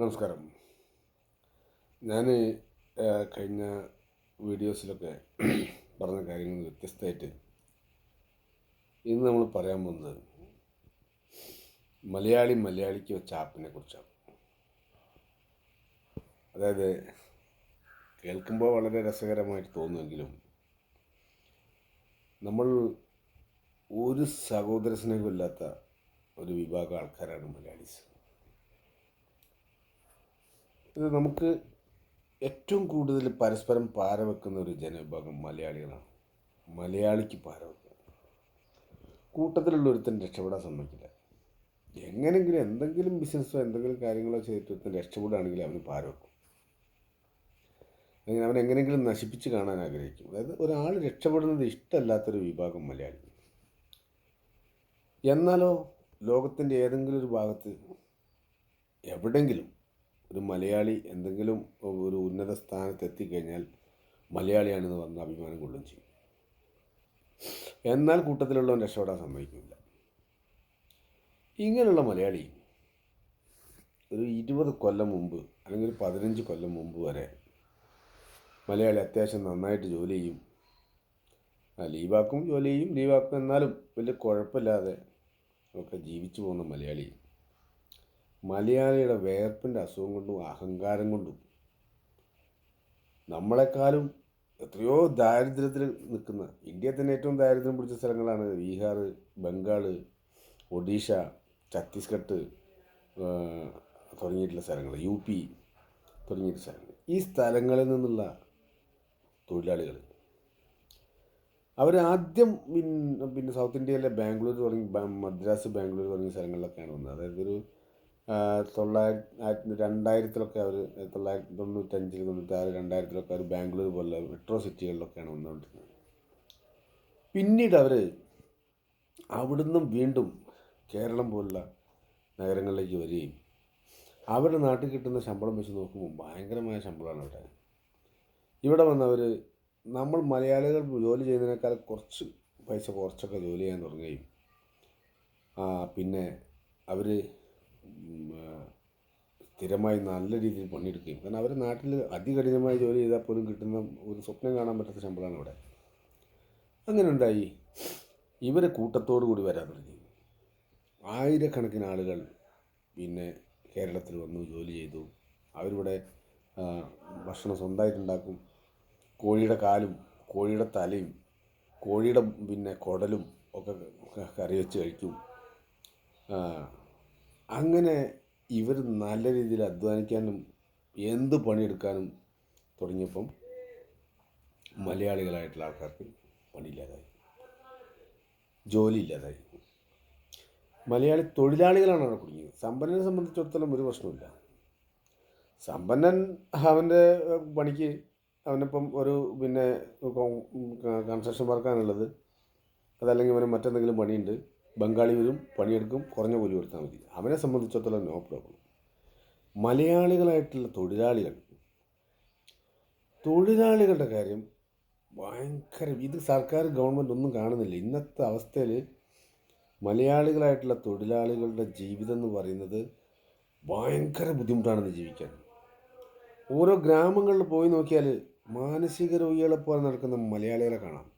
നമസ്കാരം. ഞാൻ കഴിഞ്ഞ വീഡിയോസിലൊക്കെ പറഞ്ഞ കാര്യങ്ങൾ വ്യത്യസ്തമായിട്ട് ഇന്ന് നമ്മൾ പറയാൻ പോകുന്നത് മലയാളി മലയാളിക്ക് വെച്ച ആപ്പിനെ കുറിച്ചാണ്. അതായത് കേൾക്കുമ്പോൾ വളരെ രസകരമായിട്ട് തോന്നുമെങ്കിലും നമ്മൾ ഒരു സഹോദര സ്നേഹമില്ലാത്ത ഒരു വിഭാഗം ആൾക്കാരാണ് മലയാളീസ്. ഇത് നമുക്ക് ഏറ്റവും കൂടുതൽ പരസ്പരം പാര വെക്കുന്ന ഒരു ജനവിഭാഗം മലയാളികളാണ്. മലയാളിക്ക് പാര വെക്കുക കൂട്ടത്തിലുള്ള ഒരുത്തൻ രക്ഷപ്പെടാൻ സമ്മതിക്കില്ല. എങ്ങനെങ്കിലും എന്തെങ്കിലും ബിസിനസ്സോ എന്തെങ്കിലും കാര്യങ്ങളോ ചെയ്തിട്ട് ഒരുത്തൻ രക്ഷപ്പെടുകയാണെങ്കിൽ അവന് പാര വെക്കും അല്ലെങ്കിൽ അവൻ എങ്ങനെയെങ്കിലും നശിപ്പിച്ച് കാണാൻ ആഗ്രഹിക്കും. അതായത് ഒരാൾ രക്ഷപ്പെടുന്നത് ഇഷ്ടമല്ലാത്തൊരു വിഭാഗം മലയാളി. എന്നാലോ ലോകത്തിന്റെ ഏതെങ്കിലും ഒരു ഭാഗത്ത് എവിടെങ്കിലും ഒരു മലയാളി എന്തെങ്കിലും ഒരു ഉന്നത സ്ഥാനത്ത് എത്തിക്കഴിഞ്ഞാൽ മലയാളിയാണെന്ന് പറഞ്ഞ അഭിമാനം കൊള്ളും ചെയ്യും. എന്നാൽ കൂട്ടത്തിലുള്ളവൻ രക്ഷപ്പെടാൻ സമ്മതിക്കില്ല. ഇങ്ങനെയുള്ള മലയാളി ഒരു ഇരുപത് കൊല്ലം മുമ്പ് അല്ലെങ്കിൽ പതിനഞ്ച് കൊല്ലം മുമ്പ് വരെ മലയാളി അത്യാവശ്യം നന്നായിട്ട് ജോലി ചെയ്യും. ലീവാക്കും ജോലി ചെയ്യും. ലീവാക്കും എന്നാലും വലിയ കുഴപ്പമില്ലാതെ ഒക്കെ ജീവിച്ചു പോകുന്ന മലയാളി മലയാളിയുടെ വേർപ്പിന്റെ അസുഖം കൊണ്ടും അഹങ്കാരം കൊണ്ടും നമ്മളെക്കാളും എത്രയോ ദാരിദ്ര്യത്തിൽ നിൽക്കുന്ന ഇന്ത്യയിൽ തന്നെ ഏറ്റവും ദാരിദ്ര്യം പിടിച്ച സ്ഥലങ്ങളാണ് ബീഹാർ ബംഗാൾ ഒഡീഷ ഛത്തീസ്ഗഡ് തുടങ്ങിയിട്ടുള്ള സ്ഥലങ്ങൾ യു പി തുടങ്ങിയിട്ടുള്ള സ്ഥലങ്ങൾ. ഈ സ്ഥലങ്ങളിൽ നിന്നുള്ള തൊഴിലാളികൾ അവർ ആദ്യം പിന്നെ സൗത്ത് ഇന്ത്യയിലെ ബാംഗ്ലൂർ തുടങ്ങി മദ്രാസ് ബാംഗ്ലൂർ തുടങ്ങിയ സ്ഥലങ്ങളിലൊക്കെയാണ് വന്നത്. അതായത് ഒരു തൊള്ളായിരത്തി രണ്ടായിരത്തിലൊക്കെ അവർ തൊള്ളായിരത്തി തൊണ്ണൂറ്റഞ്ചിൽ തൊണ്ണൂറ്റാറ് രണ്ടായിരത്തിലൊക്കെ അവർ ബാംഗ്ലൂർ പോലുള്ള മെട്രോ സിറ്റികളിലൊക്കെയാണ് വന്നുകൊണ്ടിരുന്നത്. പിന്നീട് അവർ അവിടുന്ന് വീണ്ടും കേരളം പോലുള്ള നഗരങ്ങളിലേക്ക് വരികയും അവരുടെ നാട്ടിൽ കിട്ടുന്ന ശമ്പളം വെച്ച് നോക്കുമ്പോൾ ഭയങ്കരമായ ശമ്പളമാണ് അവിടെ. ഇവിടെ വന്നവർ നമ്മൾ മലയാളികൾ ജോലി ചെയ്യുന്നതിനേക്കാൾ കുറച്ച് പൈസ കുറച്ചൊക്കെ ജോലി ചെയ്യാൻ തുടങ്ങുകയും പിന്നെ അവർ സ്ഥിരമായി നല്ല രീതിയിൽ പണിയെടുക്കുകയും. കാരണം അവർ നാട്ടിൽ അതികഠിനമായി ജോലി ചെയ്താൽ പോലും കിട്ടുന്ന ഒരു സ്വപ്നം കാണാൻ പറ്റാത്ത ശമ്പളമാണ് ഇവിടെ. അങ്ങനെ ഉണ്ടായി ഇവരെ കൂട്ടത്തോടു കൂടി വരാൻ തുടങ്ങി. ആയിരക്കണക്കിന് ആളുകൾ പിന്നെ കേരളത്തിൽ വന്നു ജോലി ചെയ്തു. അവരിവിടെ ഭക്ഷണം സ്വന്തമായിട്ടുണ്ടാക്കും. കോഴിയുടെ കാലും കോഴിയുടെ തലയും കോഴിയുടെ പിന്നെ കുടലും ഒക്കെ കറി വെച്ച് കഴിക്കും. അങ്ങനെ ഇവർ നല്ല രീതിയിൽ അധ്വാനിക്കാനും എന്ത് പണിയെടുക്കാനും തുടങ്ങിയപ്പം മലയാളികളായിട്ടുള്ള ആൾക്കാർക്ക് പണിയില്ലാതായി. ജോലി ഇല്ലാതായി മലയാളി തൊഴിലാളികളാണ് അവിടെ കുടുങ്ങിയത്. സമ്പന്നനെ സംബന്ധിച്ചിടത്തോളം ഒരു പ്രശ്നമില്ല സമ്പന്നൻ അവന്റെ പണിക്ക് അവനിപ്പം ഒരു പിന്നെ കൺസ്ട്രക്ഷൻ വർക്കാണുള്ളത്. അതല്ലെങ്കിൽ അവന് മറ്റെന്തെങ്കിലും പണിയുണ്ട്. ബംഗാളി വരും പണിയെടുക്കും കുറഞ്ഞ കൂലി കൊടുത്താൽ മതി. അവനെ സംബന്ധിച്ചിടത്തോളം നോ പ്രോബ്ലം മലയാളികളായിട്ടുള്ള തൊഴിലാളികൾ തൊഴിലാളികളുടെ കാര്യം ഭയങ്കര ഇത് സർക്കാർ ഗവൺമെന്റ് ഒന്നും കാണുന്നില്ല. ഇന്നത്തെ അവസ്ഥയിൽ മലയാളികളായിട്ടുള്ള തൊഴിലാളികളുടെ ജീവിതം എന്ന് പറയുന്നത് ഭയങ്കര ബുദ്ധിമുട്ടാണെന്ന് ജീവിക്കാൻ. ഓരോ ഗ്രാമങ്ങളിൽ പോയി നോക്കിയാൽ മാനസിക രോഗികളെ പോലെ നടക്കുന്ന മലയാളികളെ കാണാം.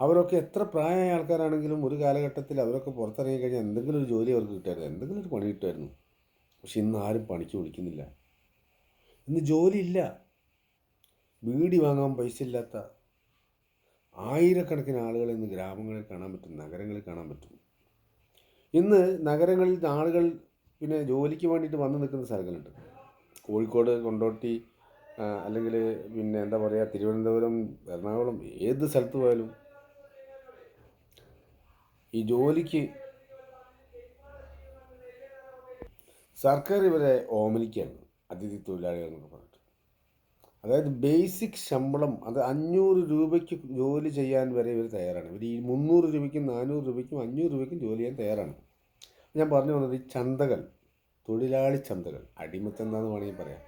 അവരൊക്കെ എത്ര പ്രായമായ ആൾക്കാരാണെങ്കിലും ഒരു കാലഘട്ടത്തിൽ അവരൊക്കെ പുറത്തിറങ്ങി കഴിഞ്ഞാൽ എന്തെങ്കിലും ഒരു ജോലി അവർക്ക് കിട്ടുമായിരുന്നു എന്തെങ്കിലും ഒരു പണി കിട്ടുമായിരുന്നു. പക്ഷെ ഇന്ന് ആരും പണിക്ക് വിളിക്കുന്നില്ല. ഇന്ന് ജോലിയില്ല വീടി വാങ്ങാൻ പൈസ ഇല്ലാത്ത ആയിരക്കണക്കിന് ആളുകൾ ഇന്ന് ഗ്രാമങ്ങളിൽ കാണാൻ പറ്റും നഗരങ്ങളിൽ കാണാൻ പറ്റും. ഇന്ന് നഗരങ്ങളിൽ ആളുകൾ പിന്നെ ജോലിക്ക് വേണ്ടിയിട്ട് വന്ന് നിൽക്കുന്ന സ്ഥലങ്ങളുണ്ട്. കോഴിക്കോട് കൊണ്ടോട്ടി അല്ലെങ്കിൽ പിന്നെ എന്താ പറയുക തിരുവനന്തപുരം എറണാകുളം ഏത് സ്ഥലത്ത് പോയാലും ഈ ജോലിക്ക് സർക്കാർ ഇവരെ ഓമനിക്കുകയാണ് അതിഥി തൊഴിലാളികൾ എന്നൊക്കെ പറഞ്ഞിട്ട്. അതായത് ബേസിക് ശമ്പളം അത് അഞ്ഞൂറ് രൂപയ്ക്ക് ജോലി ചെയ്യാൻ വരെ ഇവർ തയ്യാറാണ്. ഇവർ ഈ മുന്നൂറ് രൂപയ്ക്കും നാനൂറ് രൂപയ്ക്കും അഞ്ഞൂറ് രൂപയ്ക്കും ജോലി ചെയ്യാൻ തയ്യാറാണ്. ഞാൻ പറഞ്ഞു വന്നത് ഈ ചന്തകൾ തൊഴിലാളി ചന്തകൾ അടിമച്ചന്താന്ന് വേണമെങ്കിൽ പറയാം.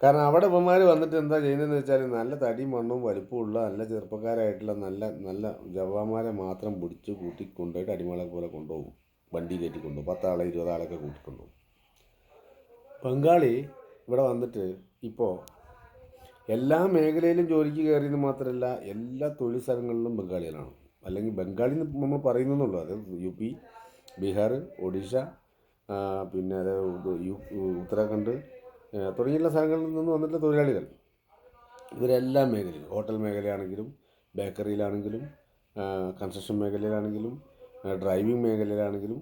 കാരണം അവിടെ ഇവന്മാർ വന്നിട്ട് എന്താ ചെയ്യുന്നതെന്ന് വെച്ചാൽ നല്ല തടി മണ്ണും വലുപ്പമുള്ള നല്ല ചെറുപ്പക്കാരായിട്ടുള്ള നല്ല നല്ല ജവാന്മാരെ മാത്രം പിടിച്ച് കൂട്ടി കൊണ്ടുപോയിട്ട് അടിമകളെ പോലെ കൊണ്ടുപോകും. വണ്ടി കയറ്റി കൊണ്ടുപോകും. പത്താളെ ഇരുപതാളൊക്കെ കൂട്ടിക്കൊണ്ടുപോകും. ബംഗാളി ഇവിടെ വന്നിട്ട് ഇപ്പോൾ എല്ലാ മേഖലയിലും ജോലിക്ക് കയറിയെന്ന് മാത്രമല്ല എല്ലാ തൊഴിൽ സ്ഥലങ്ങളിലും ബംഗാളികളാണ്. അല്ലെങ്കിൽ ബംഗാളി എന്ന് നമ്മൾ പറയുന്നുള്ളൂ അത് യു പി ബീഹാർ ഒഡീഷ പിന്നെ അതായത് യു ഉത്തരാഖണ്ഡ് തുടങ്ങിയുള്ള സ്ഥലങ്ങളിൽ നിന്ന് വന്നിട്ടുള്ള തൊഴിലാളികൾ. ഇവരെല്ലാ മേഖലയിലും ഹോട്ടൽ മേഖലയാണെങ്കിലും ബേക്കറിയിലാണെങ്കിലും കൺസ്ട്രക്ഷൻ മേഖലയിലാണെങ്കിലും ഡ്രൈവിംഗ് മേഖലയിലാണെങ്കിലും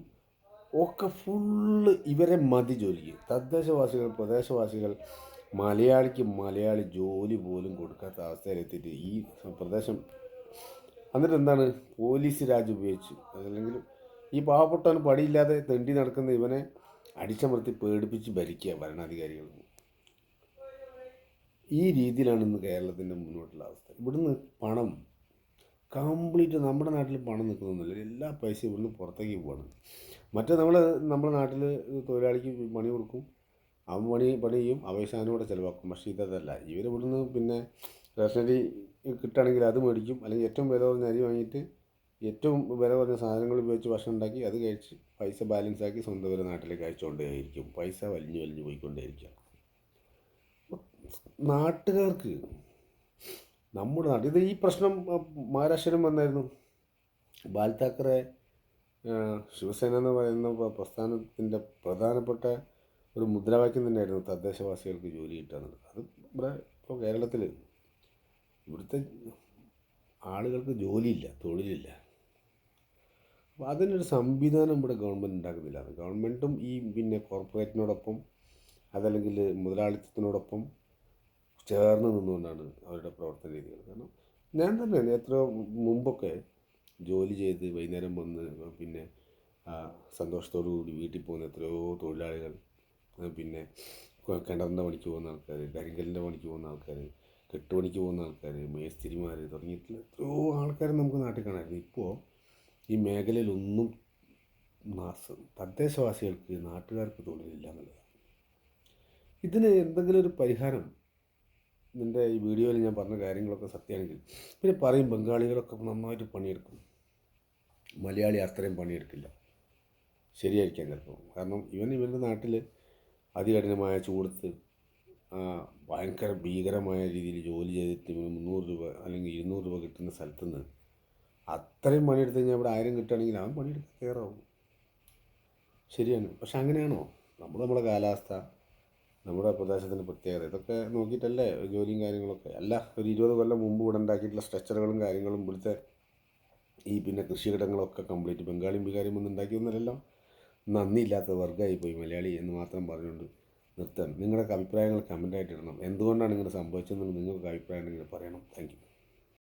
ഒക്കെ ഫുള്ള് ഇവരെ മതി ജോലിക്ക്. തദ്ദേശവാസികൾ പ്രദേശവാസികൾ മലയാളിക്ക് മലയാളി ജോലി പോലും കൊടുക്കാത്ത അവസ്ഥയിലെത്തിയിട്ട് ഈ പ്രദേശം. എന്നിട്ട് എന്താണ്? പോലീസ് രാജ് ഉപയോഗിച്ച് അല്ലെങ്കിൽ ഈ പാവപ്പെട്ടവന് പടിയില്ലാതെ തെണ്ടി നടക്കുന്ന ഇവനെ അടിച്ചമർത്തി പേടിപ്പിച്ച് ഭരിക്കുക ഭരണാധികാരികൾ ഈ രീതിയിലാണ് ഇന്ന് കേരളത്തിന്റെ മുന്നോട്ടുള്ള അവസ്ഥ. ഇവിടുന്ന് പണം കംപ്ലീറ്റ് നമ്മുടെ നാട്ടിൽ പണം നിൽക്കുന്നൊന്നുമില്ല. എല്ലാ പൈസയും ഇവിടുന്ന് പുറത്തേക്ക് പോവാണ്. മറ്റേ നമ്മൾ നമ്മുടെ നാട്ടിൽ തൊഴിലാളിക്ക് പണി കൊടുക്കും. അവൻ പണി പണി ചെയ്യും. അവസാനം കൂടെ ചിലവാക്കും. പക്ഷേ ഇതല്ല. ഇവർ ഇവിടുന്ന് പിന്നെ റേഷനറി കിട്ടുകയാണെങ്കിൽ അത് മേടിക്കും. അല്ലെങ്കിൽ ഏറ്റവും വില കുറഞ്ഞ അരി വാങ്ങിയിട്ട് ഏറ്റവും വില കുറഞ്ഞ സാധനങ്ങൾ ഉപയോഗിച്ച് ഭക്ഷണം ഉണ്ടാക്കി അത് കഴിച്ച് പൈസ ബാലൻസ് ആക്കി സ്വന്തം വില നാട്ടിലേക്ക് അയച്ചുകൊണ്ടേയിരിക്കും. പൈസ വലിഞ്ഞു വലിഞ്ഞു പോയിക്കൊണ്ടേയിരിക്കുക നാട്ടുകാർക്ക് നമ്മുടെ നാട്ടിൽ ഇത് ഈ പ്രശ്നം മഹാരാഷ്ട്രയിലും വന്നായിരുന്നു. ബാൽ താക്കറെ ശിവസേന എന്ന് പറയുന്ന പ്ര- പ്രസ്ഥാനത്തിന്റെ പ്രധാനപ്പെട്ട ഒരു മുദ്രാവാക്യം തന്നെയായിരുന്നു തദ്ദേശവാസികൾക്ക് ജോലി കിട്ടുക എന്നുള്ളത് അത് ഇവിടെ ഇപ്പോൾ കേരളത്തിൽ ഇവിടുത്തെ ആളുകൾക്ക് ജോലിയില്ല തൊഴിലില്ല. അപ്പോൾ അതിനൊരു സംവിധാനം ഇവിടെ ഗവൺമെന്റ് ഉണ്ടാക്കുന്നില്ല. ഗവൺമെന്റും ഈ പിന്നെ കോർപ്പറേറ്റിനോടൊപ്പം അതല്ലെങ്കിൽ മുതലാളിത്തത്തിനോടൊപ്പം ചേർന്ന് നിന്നുകൊണ്ടാണ് അവരുടെ പ്രവർത്തന രീതികൾ. കാരണം ഞാൻ തന്നെയാണ് എത്ര മുമ്പൊക്കെ ജോലി ചെയ്ത് വൈകുന്നേരം വന്ന് പിന്നെ സന്തോഷത്തോടു കൂടി വീട്ടിൽ പോകുന്ന എത്രയോ തൊഴിലാളികൾ പിന്നെ കിണറിന്റെ പണിക്ക് പോകുന്ന ആൾക്കാർ കരിങ്കലിന്റെ പണിക്ക് പോകുന്ന ആൾക്കാർ കെട്ടുപണിക്ക് പോകുന്ന ആൾക്കാർ മേസ്തിരിമാർ തുടങ്ങിയിട്ടുള്ള എത്രയോ ആൾക്കാർ നമുക്ക് നാട്ടിൽ കാണാമായിരുന്നു. ഇപ്പോൾ ഈ മേഖലയിലൊന്നും തദ്ദേശവാസികൾക്ക് നാട്ടുകാർക്ക് തൊഴിലില്ല എന്നുള്ളതാണ് ഇതിന് എന്തെങ്കിലും ഒരു പരിഹാരം? നിന്റെ ഈ വീഡിയോയിൽ ഞാൻ പറഞ്ഞ കാര്യങ്ങളൊക്കെ സത്യമാണെങ്കിൽ പിന്നെ പറയും ബംഗാളികളൊക്കെ നന്നായിട്ട് പണിയെടുക്കും. മലയാളി അത്രയും പണിയെടുക്കില്ല. ശരിയായിരിക്കാം ചിലപ്പോൾ. കാരണം ഇവൻ ഇവന്റെ നാട്ടിൽ അതികഠിനമായ ചൂടത്ത് ഭയങ്കര ഭീകരമായ രീതിയിൽ ജോലി ചെയ്തിട്ട് ഇവന് മുന്നൂറ് രൂപ അല്ലെങ്കിൽ ഇരുന്നൂറ് രൂപ കിട്ടുന്ന സ്ഥലത്ത് നിന്ന് അത്രയും പണിയെടുത്ത് കഴിഞ്ഞാൽ ഇവിടെ ആയിരം കിട്ടുകയാണെങ്കിൽ അവൻ പണിയെടുത്ത് കയറാവും ശരിയാണ്. പക്ഷെ അങ്ങനെയാണോ? നമ്മൾ നമ്മുടെ കാലാവസ്ഥ നമ്മുടെ പ്രദേശത്തിന്റെ പ്രത്യേകത ഇതൊക്കെ നോക്കിയിട്ടല്ലേ ജോലിയും കാര്യങ്ങളൊക്കെ? അല്ല ഒരു ഇരുപത് കൊല്ലം മുമ്പ് ഇവിടെ ഉണ്ടാക്കിയിട്ടുള്ള സ്ട്രക്ചറുകളും കാര്യങ്ങളും ഇവിടുത്തെ ഈ പിന്നെ കൃഷിയിടങ്ങളൊക്കെ കംപ്ലീറ്റ്. ബംഗാളിയും ബിഹാരിയും ഒന്നും ഉണ്ടാക്കിയൊന്നുമല്ലല്ലോ. നന്ദിയില്ലാത്ത വർഗമായി പോയി മലയാളി എന്ന് മാത്രം പറഞ്ഞുകൊണ്ട് നിർത്താൻ നിങ്ങളുടെ അഭിപ്രായങ്ങൾ കമന്റായിട്ട് ഇടണം. എന്തുകൊണ്ടാണ് ഇങ്ങനെ സംഭവിച്ചതെന്ന് നിങ്ങൾക്ക് അഭിപ്രായം ഉണ്ടെങ്കിൽ പറയണം. താങ്ക്